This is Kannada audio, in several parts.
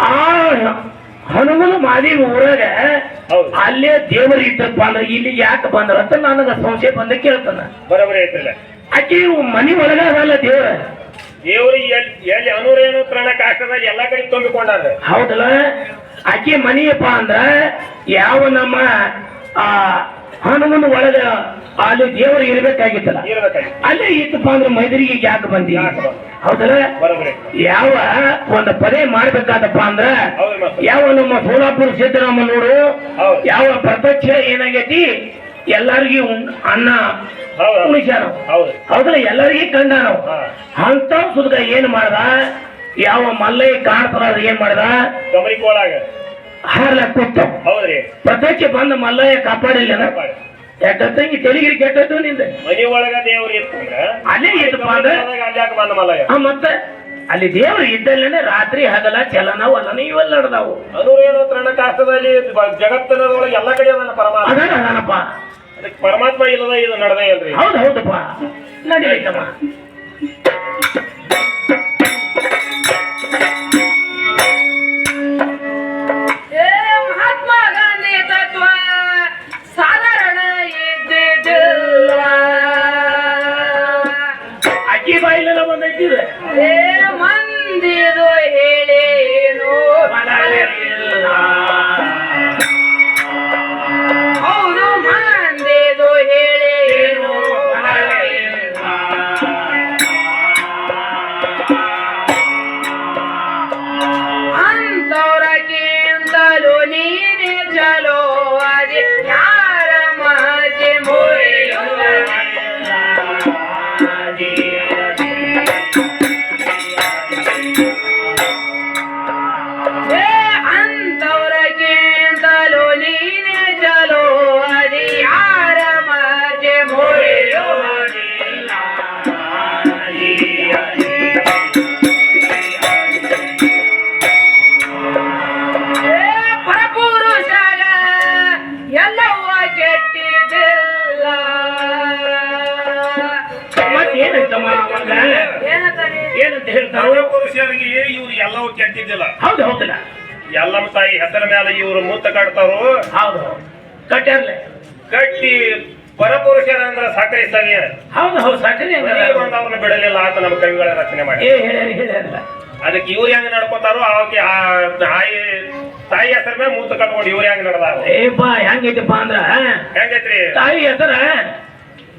ಆ ಹನುಮನ ಮಾದಿ ಊರಾಗ ಅಲ್ಲೇ ದೇವರು ಇದ್ದಪ್ಪ ಅಂದ್ರೆ ಇಲ್ಲಿ ಯಾಕೆ ಬಂದ್ರ ಅಂತ ನನಗ ಸಂಶಯ ಬಂದ ಕೇಳ್ತಾನ. ಬರೋಬರಿ ಐತ್ರಲ್ಲ. ಆಕೆ ಮನಿ ಒಳಗ ಅದಲ್ಲ ದೇವ್ರ. ದೇವ್ರು ಎಲ್ಲಿ ಎಲ್ಲಿ ಅನುರೇನು ಪ್ರಾಣ ಕಾಷ್ಟದಲ್ಲಿ ಎಲ್ಲಾ ಕಡೆ ತುಂಬಿಕೊಂಡಾರ ಹೌದಲ್ಲ? ಆಕೆ ಮನಿಯಪ್ಪ ಅಂದ್ರ ಯಾವ ನಮ್ಮ ಆ ಹನುಮನ ಒಳಗ ಅಲ್ಲಿ ದೇವರು ಇರ್ಬೇಕಾಗಿತ್ತಲ್ಲ. ಇರ್ಬೇಕಾಗಿ ಅಲ್ಲೇ ಇತ್ತಪ್ಪ ಅಂದ್ರೆ ಮೈದರಿಗೆ ಯಾಕೆ ಬಂದಿ? ಹೌದಲ್ಲ? ಯಾವ ಒಂದು ಪದೇ ಮಾಡ್ಬೇಕಾದಪ್ಪ ಅಂದ್ರ ಯಾವ ನಮ್ಮ ಸೋಲಾಪುರ ಸಿದ್ದರಾಮ ನೋಡು ಯಾವ ಪ್ರತ್ಯಕ್ಷ ಏನಾಗೈತಿ? ಎಲ್ಲರಿಗೂ ಅನ್ನ ಹೌದು. ಹೌದಲ್ಲ? ಎಲ್ಲರಿಗೂ ಕಂಡ ನಾವು ಅಂತ ಸುದ್ಗ ಏನ್ ಮಾಡ್ದ? ಯಾವ ಮಲ್ಲೈ ಕಾಣ್ತಾರ ಏನ್ ಮಾಡ್ದ? ಗಮರಿ ಕೋಳಾಗ ಹಾರ್ಲ ಕೂತ ಹೌದ್ರಿ. ಪ್ರತ್ಯಕ್ಷ ಬಂದ ಮಲ್ಲಯ್ಯ ಕಾಪಾಡಿಲ್ಲ ಕಾಪಾಡಿ. ಯಾಕಂತಂಗಿ ತೆಲಿಗಿರಿ ಕೆಟ್ಟದ್ದು ನಿಂದ. ಮನಿ ಒಳಗ ದೇವ್ರು ಇತ್ತಂದ್ರ ಅಲ್ಲೇ ಇತ್ತಪ್ಪ ಅಂದ್ರೆ ಅಲ್ಲಿ ಯಾಕೆ ಬಂದ ಮಲ್ಲಯ್ಯ? ಆ, ಮತ್ತೆ ಅಲ್ಲಿ ದೇವರು ಇದ್ದಲ್ಲೇನೆ ರಾತ್ರಿ ಹಗಲ ಚಲನ ವಲನ ಇವೆಲ್ಲ ನಡೆದಾವು. ಅನುರೇನು ಪ್ರಾಣ ಕಾಷ್ಟದಲ್ಲಿ ಜಗತ್ತಿನದೊಳಗೆ ಎಲ್ಲಾ ಕಡೆ ಅದಾನ ಪರಮಾತ್ಮ ಅದಾನ ಅದಾನಪ್ಪ ಅದಕ್ಕೆ ಪರಮಾತ್ಮ ಇಲ್ಲದ ಇದು ನಡೆದೇ ಇಲ್ರಿ. ಹೌದು ಹೌದಪ್ಪ. ನಡೀತಮ್ಮ ಹೆಸರ ಮೇಲೆ ಇವರು ಮುತ್ತ ಕಟ್ತಾರೋ? ಹೌದು. ಕಟ್ಟಿರ್ಲಿ. ಕಟ್ಟಿ ಪರಪುರುಷರ ಅಂದ್ರೆ ಸಕ್ಕರೆ ಸವಿಯ ಹೌದು ಹೌದು ಸಕ್ಕರೆ ಅವ್ರನ್ನ ಬಿಡಲಿಲ್ಲ ಅಂತ ನಮ್ಮ ಕವಿಗಳ ರಚನೆ ಮಾಡಿ. ಏ ಹೇಳ್ಯಾರ ಹೇಳ್ಯಾರಲ್ಲ ಅದಕ್ಕೆ ಇವ್ರು ಹೆಂಗ್ ನಡ್ಕೋತಾರೋ ಅವಕ್ಕೆ ಆ ತಾಯಿ ತಾಯಿ ಹೆಸರ ಮೇಲೆ ಮೂತ ಕಟ್ಕೊಂಡು ಇವ್ರು ಹೆಂಗ್ ನಡ್ದಾರ? ಏಪ್ಪ ಹೆಂಗೈತಪ್ಪ ಅಂದ್ರ? ಹೆಂಗೈತ್ರಿ? ತಾಯಿ ಹೆಸರ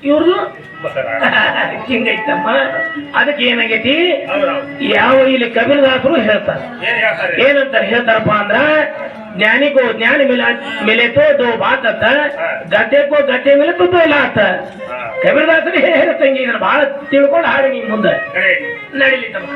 ಇವ್ರದು? ಹಿಂಗೈತಮ್ಮ. ಅದಕ್ಕೆ ಏನಾಗೈತಿ? ಯಾವ ಇಲ್ಲಿ ಕಬೀರದಾಸರು ಹೇಳ್ತಾರೆ. ಏನಂತಾರೆ ಹೇಳ್ತಾರೆ? ಏನಂತ ಹೇಳ್ತಾರಪ್ಪ ಅಂದ್ರ ಜ್ಞಾನಿಕೋ ಜ್ಞಾನಿ ಮೇಲೆ ಮೇಲೆ ತೋ ದೋ ಬಾತ್ ಅಂತ ಗದ್ದೆಕೋ ಗದ್ದೆ ಮೇಲೆ ತುಂಬಾ ಇಲ್ಲ ಆತ ಹಾ. ಕಬೀರದಾಸರು ಹೇಳ್ತಂಗಿ ಇದನ್ನ ಬಹಳ ತಿಳ್ಕೊಂಡು ಹಾಡು ನಿಮ್ ಮುಂದೆ. ನಡೀಲಿ ತಮ್ಮ.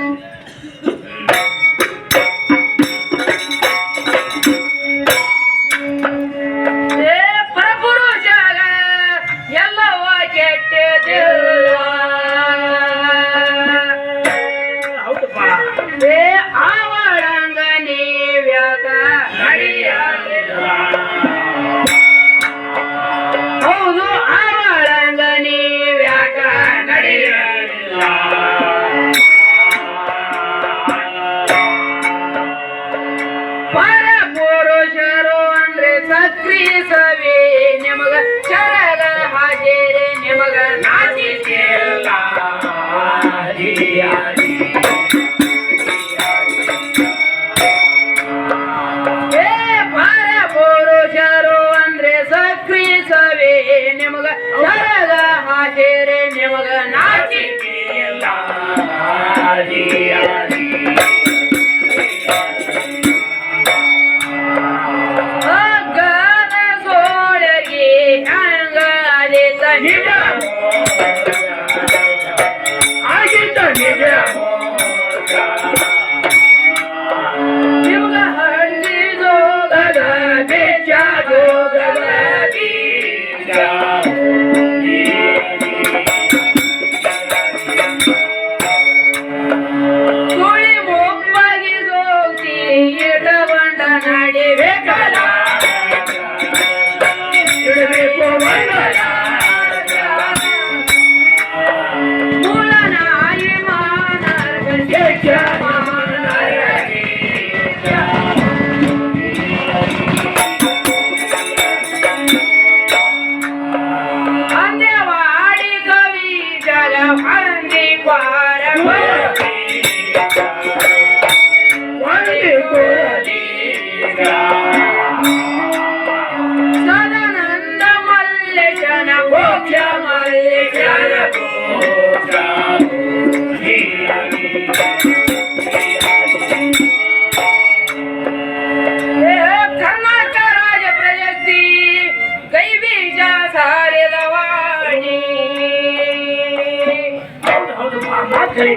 Thank. ನಡಿಬೇಕಲ್ಲ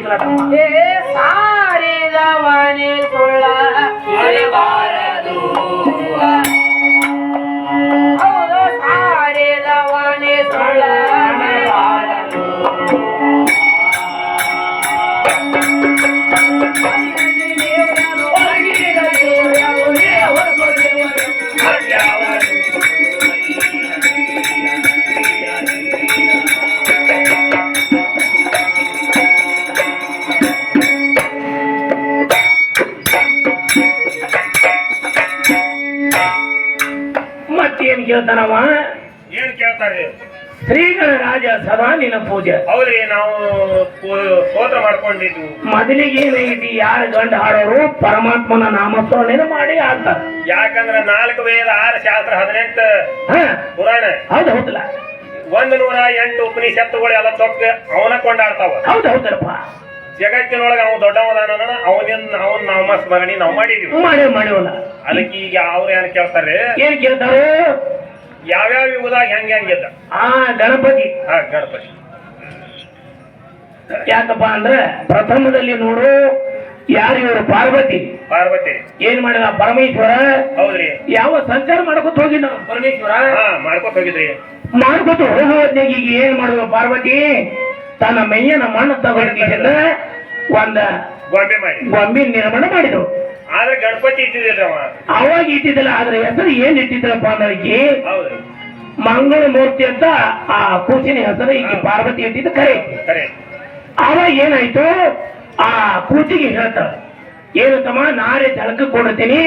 Gracias. ಏನ್ ಕೇಳ್ತಾರೆ? ಶ್ರೀಗಳ ರಾಜ ಸದಾ ನಿನ್ನ ಪೂಜೆ. ಹೌದ್ರಿ ನಾವು ಸ್ತೋತ್ರ ಮಾಡ್ಕೊಂಡಿದ್ವು ಮೊದಲಿಗೆ ಏನೈತಿ ಯಾರ ಗಂಡ ಹಾಡೋರು ಪರಮಾತ್ಮನ ನಾಮಸ್ಮರಣೆ ಮಾಡಿ ಆಡ್ತಾರ ಯಾಕಂದ್ರ ನಾಲ್ಕು ವೇದ ಆರು ಶಾಸ್ತ್ರ ಹದಿನೆಂಟು ಹ. ಪುರಾಣ. ಹೌದು ಹೌದಲ್ಲ. ಒಂದ್ ನೂರ ಎಂಟು ಉಪನಿಷತ್ತುಗಳು ಎಲ್ಲ ತೊಕ್ಕ ಅವನ ಕೊಂಡಾಡ್ತಾವ ಹೌದು ಹೌದಪ್ಪ. ಜಗತ್ತಿನೊಳಗೆ ಅವ್ನು ದೊಡ್ಡವದಾನ ಅವನಿನ್ ಅವನ್ ನಾಮ ಸ್ಮರಣೆ ನಾವು ಮಾಡಿದೀವಿ. ಮಾಡಿ ಮಾಡೇವಲ್ಲ ಅದಕ್ಕೆ ಈಗ ಅವ್ರು ಏನ್ ಕೇಳ್ತಾರೆ? ಏನ್ ಕೇಳ್ತಾರೋ? ಯಾವ್ಯಾವ ಯುಗದಾಗ ಹೆಂಗ ಹೆಂಗಿದ್ದ ಆ ಗಣಪತಿ. ಹಾ ಗಣಪತಿ. ಯಾಕಪ್ಪ ಅಂದ್ರೆ ಪ್ರಥಮದಲ್ಲಿ ನೋಡು ಯಾರು ಇವರು? ಪಾರ್ವತಿ. ಪಾರ್ವತಿ. ಏನ್ ಮಾಡಿದ? ಪರಮೇಶ್ವರ. ಹೌದ್ರಿ. ಯಾವ ಸಂಚಾರ ಮಾಡ್ಕೊತ ಹೋಗಿದ್ದ? ಪರಮೇಶ್ವರ? ಹಾ ಮಾಡ್ಕೊತ ಹೋಗಿದ್ರಿ. ಮಾಡ್ಕೊತ ಹೋಗೋದ್ನಾಗ ಈಗ ಏನ್ ಮಾಡುದು ಪಾರ್ವತಿ? ತನ್ನ ಮೈಯನ ಮಣ್ಣು ತಗೊಂಡಿದ್ದ ಒಂದ ಗೊಂಬೆ ಮಾಡಿ. ಗೊಂಬೆ ನಿರ್ಮಾಣ ಮಾಡಿದ್ರು ಆದ್ರೆ ಗಣಪತಿ ಇದ್ದಿದ್ದಿಲ್ರಿ ಅವ ಅವಾಗ ಇಟ್ಟಿದ್ದಲ್ಲ ಆದ್ರೆ ಹೆಸರು ಏನ್ ಇಟ್ಟಿದ್ರಪ್ಪ ಹೌದ್ರಿ ಮಂಗಳ ಮೂರ್ತಿ ಅಂತ ಆ ಕೂಸಿನ ಹೆಸರು ಈಗ ಪಾರ್ವತಿ ಇಟ್ಟಿದ್ದು ಕರೆ. ಕರೆ. ಅವಾಗ ಏನಾಯ್ತು? ಆ ಕೂಸಿಗೆ ಹೇಳ್ತಾಳ ಏನು ತಮ್ಮ ನಾಳೆ ಜಳಕ ಕೊಡ್ತೀನಿ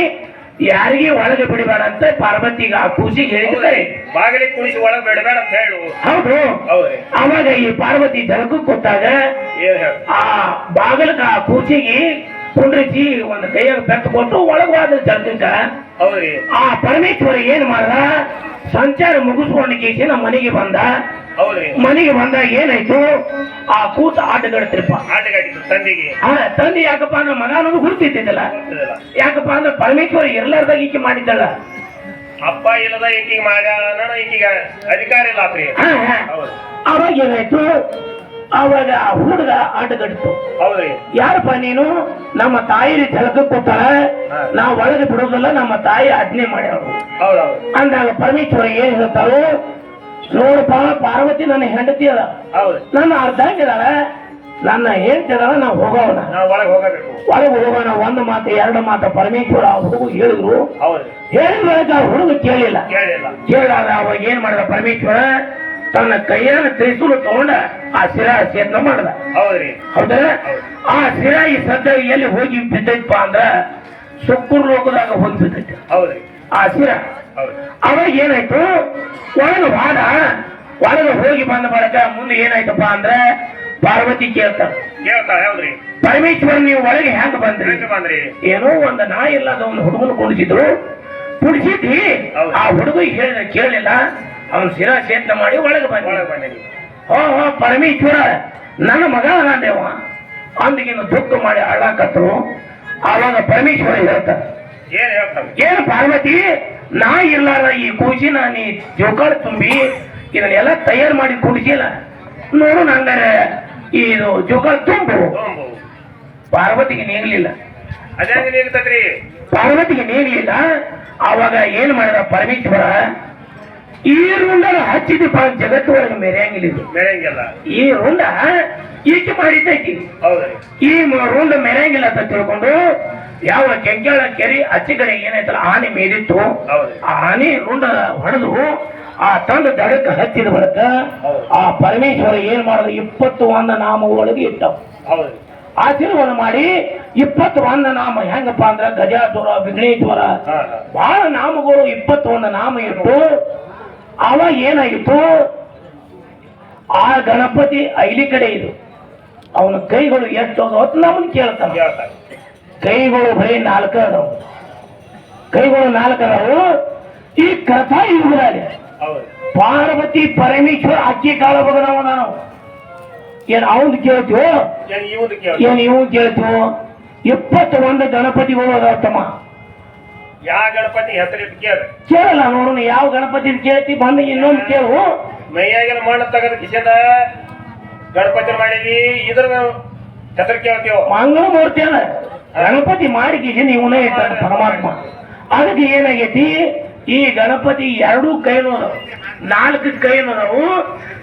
ಯಾರಿಗೆ ಒಳಗೆ ಬಿಡಬೇಡ ಅಂತ ಪಾರ್ವತಿಗೆ ಆ ಕೂಸಿಗೆ ಹೇಳಿದ್ದಾರೆ ಬಾಗಿಲಿಗೆ ಕೂಸಿ ಒಳಗ್ ಬಿಡಬೇಡ ಅಂತ ಹೇಳು. ಹೌದು. ಅವಾಗ ಈ ಪಾರ್ವತಿ ಜಳಕ ಕೊಟ್ಟಾಗ ಆ ಬಾಗಿಲಕ ಆ ಕೂಚಿಗೆ ಕುಂಡ್ರಿಸಿ ಒಂದು ಕೈಯಾಗ ಬೆತ್ತ ಕೊಟ್ಟು ಒಳಗವಾದ ಜಳಕಕ್ಕ ಹೌದ್ರಿ ಆ ಪರಮೇಶ್ವರ ಏನ್ ಮಾಡ್ದ ಸಂಚಾರ ಮುಗಿಸ್ಕೊಂಡು ಕೇಸಿ ನಮ್ಮ ಮನೆಗೆ ಬಂದ ಹೌದ್ರಿ ಮನೆಗೆ ಬಂದಾಗ ಏನಾಯ್ತು ಆ ಕೂತ ಆಟಗಾಡ್ತಿರಪ್ಪ ಆಟಗಾಡಿದ್ರು ತಂದೆಗೆ ಆ ತಂದೆ ಯಾಕಪ್ಪ ಅಂದ್ರೆ ಮಗ ಅನ್ನೋದು ಗುರುತಿದ್ದಿಲ್ಲ ಗೊತ್ತಿಲ್ಲ. ಯಾಕಪ್ಪ ಅಂದ್ರೆ ಪರಮೇಶ್ವರ ಇರ್ಲಾರ್ದಾಗ ಈಕೆ ಮಾಡಿದ್ದಲ್ಲ ಅಪ್ಪ ಇಲ್ಲದ ಈಕಿಗೆ ಮಾಡ್ಯಾನ ಈಕಿಗ ಅಧಿಕಾರ ಇಲ್ಲ ಆತ್ರಿ ಹಾ, ಹಾ. ಹೌದು ಅವಾಗ ಏನಾಯ್ತು ಅವಾಗ ಹುಡುಗ ಆಟಗಡಿತು ಯಾರಪ್ಪ ನೀನು? ನಮ್ಮ ತಾಯಿ ಜಲಕಕ್ಕೆ ಕೊಟ್ಟಾಳ. ಹಾ. ನಾವು ಒಳಗೆ ಬಿಡೋದಲ್ಲ ನಮ್ಮ ತಾಯಿ ಆಜ್ಞೆ ಮಾಡ್ಯಾವ ಅಂದಾಗ ಪರಮೇಶ್ವರ ಏನ್ ಹೇಳ್ತಾರೋ ನೋಡಪ್ಪ ಪಾರ್ವತಿ ನನ್ನ ಹೆಂಡತಿ ಅದ. ನನ್ನ ಅರ್ಧಂಗಿದಾಳ ನನ್ನ ಹೇಳ್ತಿದಾರ ನಾವು ಹೋಗೋಣ. ಒಳಗೆ ಹೋಗೋಣ ಒಂದು ಮಾತು ಎರಡು ಮಾತು. ಪರಮೇಶ್ವರ ಆ ಹುಡುಗ ಹೇಳಿದ್ರು. ಹೇಳಿದ ಹುಡುಗ ಕೇಳಿಲ್ಲ. ಕೇಳಿಲ್ಲ. ಕೇಳಾದ ಅವಾಗ ಏನ್ ಮಾಡಿದ ಪರಮೇಶ್ವರ? ತನ್ನ ಕೈಯಾನ ತ್ರಿಶೂಲ ತಗೊಂಡ ಆ ಶಿರಾ ಸೇತನ ಮಾಡ್ದ. ಹೌದ್ರಿ. ಹೌದಾ? ಆ ಶಿರಾ ಈ ಸದ್ಯ ಎಲ್ಲಿ ಹೋಗಿ ಬಿದ್ದೈತಪ್ಪ ಅಂದ್ರ ಸುಕ್ಕೂರ್ ಲೋಕದಾಗ ಹೋಗಿ ಬಿದ್ದೈತೆ. ಹೌದ್ರಿ. ಆ ಶಿರಾ. ಅವಾಗ ಏನಾಯ್ತು? ಒಳಗ ವಾದ. ಒಳಗ ಹೋಗಿ ಬಂದ ಬಳಿಕ ಮುಂದೆ ಏನಾಯ್ತಪ್ಪ ಅಂದ್ರ ಪಾರ್ವತಿ ಕೇಳ್ತಾರ ಕೇಳ್ತಾಳೆ ಹೌದ್ರಿ. ಪರಮೇಶ್ವರ ನೀವು ಒಳಗೆ ಹೆಂಗ್ ಬಂದ್ರಿ? ಬಂದ್ರಿ? ಏನೋ ಒಂದು ನಾಯಿ ಇಲ್ಲದ ಒಂದು ಹುಡುಗನ ಕುಡಿಸಿದ್ರು ಕುಡಿಸಿದ್ವಿ. ಆ ಹುಡುಗ ಹೇಳಿದ ಕೇಳಲಿಲ್ಲ ಅವನ್ ಶಿರಾ ಸೇತನ ಮಾಡಿ ಒಳಗೆ ಬಂದ. ಒಳಗೆ ಬಂದಿನಿ. ಹೋ ಹೋ ಪರಮೇಶ್ವರ ನನ್ನ ಮಗ ಅದೇವ ಅಂದಿಗಿನ ದುಃಖ ಮಾಡಿ ಅಳಾಕತ್ರು ಆವಾಗ ಪರಮೇಶ್ವರ ಹೇಳ್ತಾರೆ ಏನ್ ಹೇಳ್ತಾರೆ ಏನು ಪಾರ್ವತಿ ನಾ ಇರ್ಲಾರ ಈ ಕೂಸಿನ ನೀ ಜೋಕಾಳ ತುಂಬಿ ಇದನ್ನೆಲ್ಲ ತಯಾರು ಮಾಡಿ ಕುಡಿಸಿಲ್ಲ. ನೋಡು ನಂಗಾರೆ ಇದು ಜೋಕಾಳ ತುಂಬು. ಪಾರ್ವತಿಗೆ ನೀಗ್ಲಿಲ್ಲ. ಅದೇ ನೀಗ್ತದ್ರಿ ಪಾರ್ವತಿಗೆ ನೀಗ್ಲಿಲ್ಲ. ಆವಾಗ ಏನ್ ಮಾಡಿದ ಪರಮೇಶ್ವರ ಈ ರುಂಡನ ಹಚ್ಚಿದಪ್ಪ ಜಗತ್ತು ಒಳಗೆ ಮೆರೆಯಂಗಿಲ್ಲ ಇದು. ಈ ರುಂಡ ಈಕೆ ಮಾಡಿದ್ದೈತಿ. ಈ ರುಂಡ ಮೆರೆಯಂಗಿಲ್ಲ ಅಂತ ತಿಳ್ಕೊಂಡು ಯಾವ ಕೆಂಗಳ ಕೆರಿ ಅಚ್ಚಿ ಕಡೆ ಏನೈತಲ್ಲ ಆನೆ ಮೇದಿತ್ತು ಹೌದ್ರಿ ಆ ಆನೆ ರುಂಡ ಹೊಡೆದು ಆ ತಂದ ದಡಕ್ಕೆ ಹಚ್ಚಿದ ಬಳಿಕ. ಆ ಪರಮೇಶ್ವರ ಏನ್ ಮಾಡಿದ್ರು? ಇಪ್ಪತ್ತು ಒಂದ ನಾಮ ಒಳಗೆ ಇಟ್ಟವು. ಆಶೀರ್ವಾದ ಮಾಡಿ ಇಪ್ಪತ್ತು ಒಂದ ನಾಮ ಹೆಂಗಪ್ಪ ಅಂದ್ರ ಗಜಾಸುರ ವಿಘ್ನೇಶ್ವರ ಬಹಳ ನಾಮಗಳು ಇಪ್ಪತ್ತೊಂದು ನಾಮ ಇಟ್ಟು ಅವಾಗ ಏನಾಗಿತ್ತು? ಆ ಗಣಪತಿ ಐಲಿ ಕಡೆ ಇದು. ಅವನ ಕೈಗಳು ಎಷ್ಟು ಹೊತ್ತು ನಮ್ಮನ್ನು ಕೇಳ್ತಾನ. ಕೈಗಳು ಬರೀ ನಾಲ್ಕ ಅದಾವು. ಕೈಗಳು ನಾಲ್ಕು ಅದಾವು. ಈ ಕಥಾ ಹೌದ್ರಿ ಪಾರ್ವತಿ ಪರಮೇಶ್ವರ ಅಕ್ಕಿ ಕಾಳು ಬಗದವ ನಾವು ಏನ್ ಅವನ್ ಕೇಳ್ತೀವೋ? ಏನ್ ಇವ್ ಕೇಳ್ತೀವೋ? ಇಪ್ಪತ್ತ ಒಂದು ಗಣಪತಿಗಳು ಅದಾವ ತಮ್ಮ ಯಾ ಗಣಪತಿ ಹೆಸರಿಟ್ಟು ಕೇಳಿ. ಕೇಳಲ್ಲ ನೋಡೋಣ ಯಾವ ಗಣಪತಿ ಕೇಳ್ತಿ ಬಂದು ಇನ್ನೊಂದು ಕೇಳು. ಮೈಯಾಗಿನ ಮಣ್ಣು ತಗದ ಕಿಸದ ಗಣಪತಿ ಮಾಡಿದ್ವಿ ಇದ್ರ ಹೆಸರು ಕೇಳ್ತೀವ ಮಂಗಳಮೂರ್ತಿ ಅಲ್ಲ. ಗಣಪತಿ ಮಾಡಿ ಇಟ್ಟಾನ ಪರಮಾತ್ಮ. ಅದಕ್ಕೆ ಏನಾಗೈತಿ? ಈ ಗಣಪತಿ ಎರಡೂ ಕೈನೂ ನಾಲ್ಕು ಕೈನು ನಾವು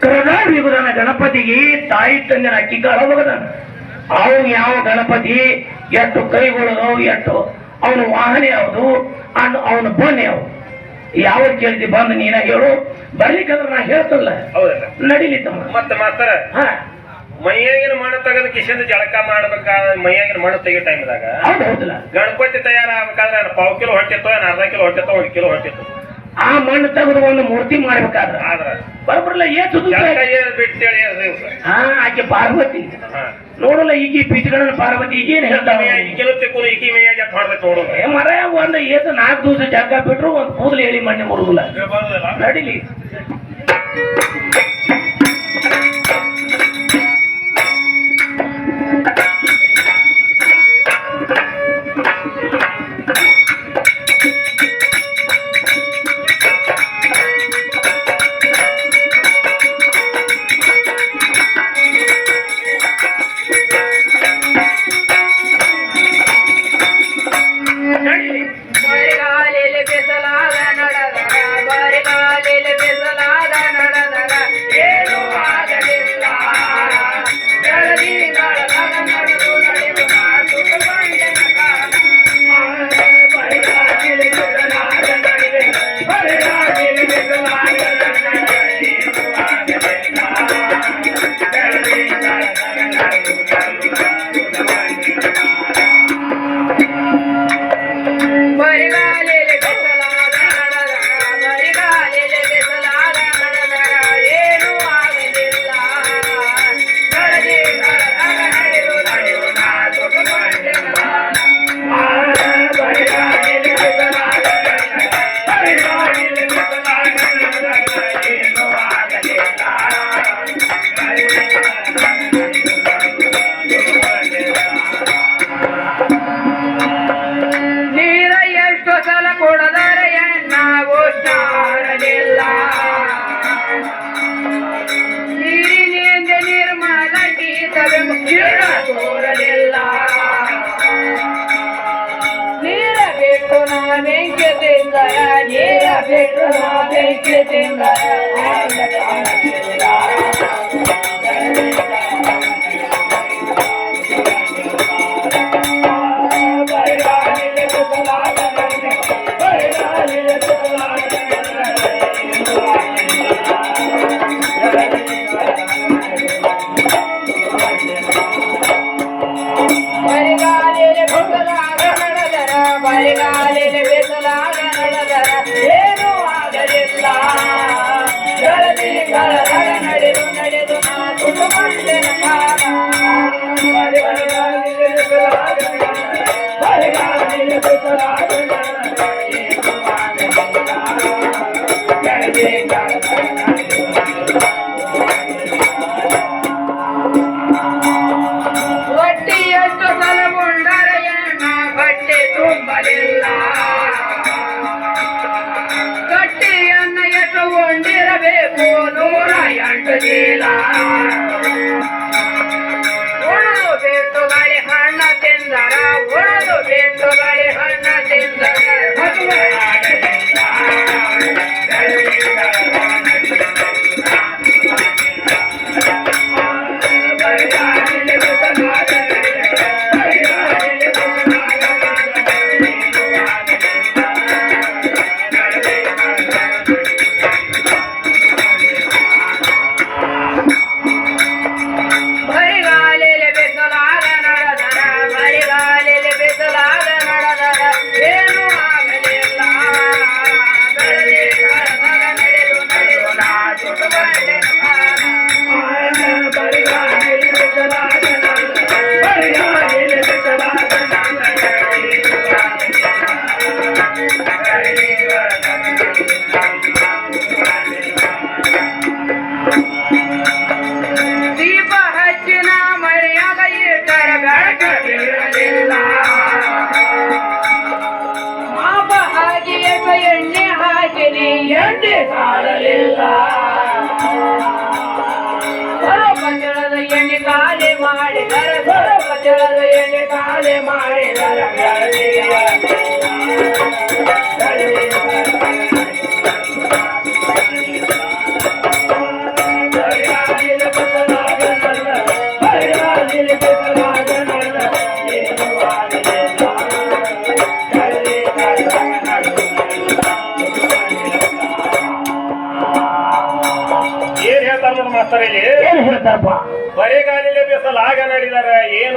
ಕರದಾಡ ಯುಗದಾನ ಗಣಪತಿಗೆ ತಾಯಿ ತಂದಿನ ಅಕ್ಕಿ ಹೋಗದ. ಅವು ಯಾವ ಗಣಪತಿ? ಎಷ್ಟು ಕೈಗಳು ಎಷ್ಟು ಅವನ ವಾಹನ ಯಾವುದು? ಅವನ ಬಣ್ಣ ಯಾವುದು? ಯಾವ ಕೇಳ್ತಿ ಬಂದು ನೀನ ಹೇಳು. ಬರ್ಲಿಕ್ಕಂದ್ರೆ ನಾ ಹೇಳ್ತಲ್ಲ. ನಡೀಲಿತ್ತ ನಡಿಲಿ ಮತ್ತೆ ಮಾಸ್ತರ ಹಾ. ಮೈಯಾಗಿನ ಮಣ್ಣು ತೆಗೆದು ಕಿಶನ್ ಜಳಕ ಮಾಡ್ಬೇಕಾದ್ರೆ ಮೈಯಾಗಿನ ಮಣ್ಣು ತೆಗಿಯೋ ಟೈಮ್ದಾಗ? ಗಣಪತಿ ತಯಾರಾಗಬೇಕಾದ್ರೆ ನಾನು ಪಾವು ಕಿಲೋ ಹೊಟ್ಟಿತ್ತು ಅರ್ಧ ಕಿಲೋ ಹೊಟ್ಟಿತ್ತು ಒಂದು ಕಿಲೋ ಹೊಟ್ಟಿತ್ತು ಆ ಮಣ್ಣು ತೆಗೆದು ಒಂದು ಮೂರ್ತಿ ಮಾಡ್ಬೇಕಾದ್ರೆ. ಆದ್ರ ಬರಬರಲ್ಲ ಏತು ಹಾ ಆಕೆ ಪಾರ್ವತಿ. ನೋಡಲ್ಲ ಈಗಿ ಪಿಚ್ಗಳನ್ನ ಪಾರ್ವತಿ ಈಗೇನ್ ಹೇಳ್ತಾವೆ ಏ ಮರ ಒಂದ್ ಏತು ನಾಲ್ಕು ದಿವಸ ಜಾಗ ಬಿಟ್ರು ಒಂದ್ ಕೂದಲು ಹೇಳಿ ಮಣ್ಣೆ ಬರುದಿಲ್ಲ. ನಡಿಲಿ. ಬಿಟ್ಟು ನಾ ಏನೂ ಆಗಲಿಲ್ಲ ಜಲದಿಗಳಾಗ ನಡೆದು ನಡೆದು ನಾ ಸುಟ್ಟು ಮಂಡಿನ ಎಂಟು ಚೀಲ ಗಾಳಿ ಹಣ್ಣ ತಿಂದರ ಉಳಿದು ಬಿಟ್ಟು ಗಾಳಿ ಹಣ್ಣ ತಿಂದರ. ಏನ್ ಹೇಳ್ತಾರ ನೋಡ್ ಮಾಸ್ತರ್ ಇಲ್ಲಿ? ಏನ್ ಹೇಳ್ತಾರಪ್ಪ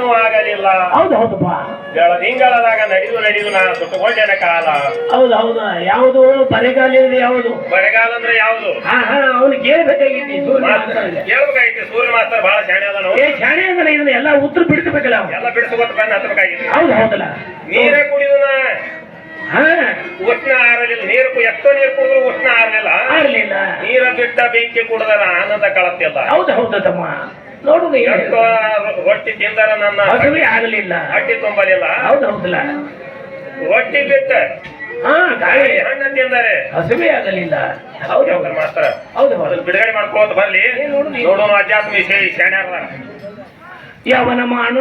ಏನು ಆಗಲಿಲ್ಲ. ಹೌದು ಹೌದಪ್ಪ ಬೆಳದಿಂಗಳದಾಗ ನಡೆದು ನಡೆದು ನಾನು ಸುಟ್ಟುಕೊಂಡೆನ ಕಾಲ. ಹೌದು ಹೌದು. ಯಾವುದು? ಬರೆಗಾಲ ಯಾವುದು? ಬರೆಗಾಲ ಅಂದ್ರೆ ಯಾವುದು? ಹಾ ಹಾ ಅವನು ಕೇಳಬೇಕಾಗಿತ್ತು ಸೂರ್ಯ ಕೇಳಬೇಕಾಗಿತ್ತು. ಹೇಳ್ಬೇಕಾಗಿತ್ತು ಸೂರ್ಯ ಮಾಸ್ತರ್ ಬಹಳ ಶಾಣೆ ಏ ಶಾಣೆ ಅಂದ್ರೆ ಇದನ್ನ ಎಲ್ಲ ಉತ್ತರ ಬಿಡಿಸಬೇಕಲ್ಲ ಅವ್ನು. ಎಲ್ಲ ಬಿಡಿಸ್ಕೊತ ಬಂದ್ ಹತ್ತಬೇಕಾಗಿತ್ತು ಹೌದು ಹೌದಲ್ಲ. ನೀರೇ ಕುಡಿಯುನ ಹಾ. ಉಷ್ಣ ಆರಲಿಲ್ಲ. ನೀರು ಕು- ಎಷ್ಟೋ ನೀರು ಕುಡಿದ್ರು ಉಷ್ಣ ಆರಲಿಲ್ಲ. ಆಗ್ಲಿಲ್ಲ ನೀರ ಬಿಟ್ಟ ಬೆಂಕಿ ಕುಡಿದರ ಆನಂದ ಕಳತ್ತಿಲ್ಲ ಹೌದು ಹೌದು ತಮ್ಮ. ನೋಡು ಎಷ್ಟು ಹೊಟ್ಟಿ ತಿಂದಾರ ನನ್ನ ಹಸುವೆ ಆಗಲಿಲ್ಲ. ಹೊಟ್ಟಿ ತುಂಬಲಿಲ್ಲ? ಹೌದು ಹೌದಲ್ಲ. ಹೊಟ್ಟಿ ಬಿಟ್ಟ. ಹಾ ಗಾಳಿ. ಹಣ್ಣ ತಿಂದಾರೆ. ಹಸುವೆ ಆಗಲಿಲ್ಲ. ಹೌದು ಹೌದು ಮಾಸ್ತರ. ಹೌದು ಅದನ್ನ ಬಿಡುಗಡೆ ಮಾಡ್ಕೋತ ಬರ್ಲಿ. ನೋಡೋಣ ಅಧ್ಯಾತ್ಮ ವಿಷಯ ಶಾಣ್ಯಾರ ಯಾವನ ಮಾನು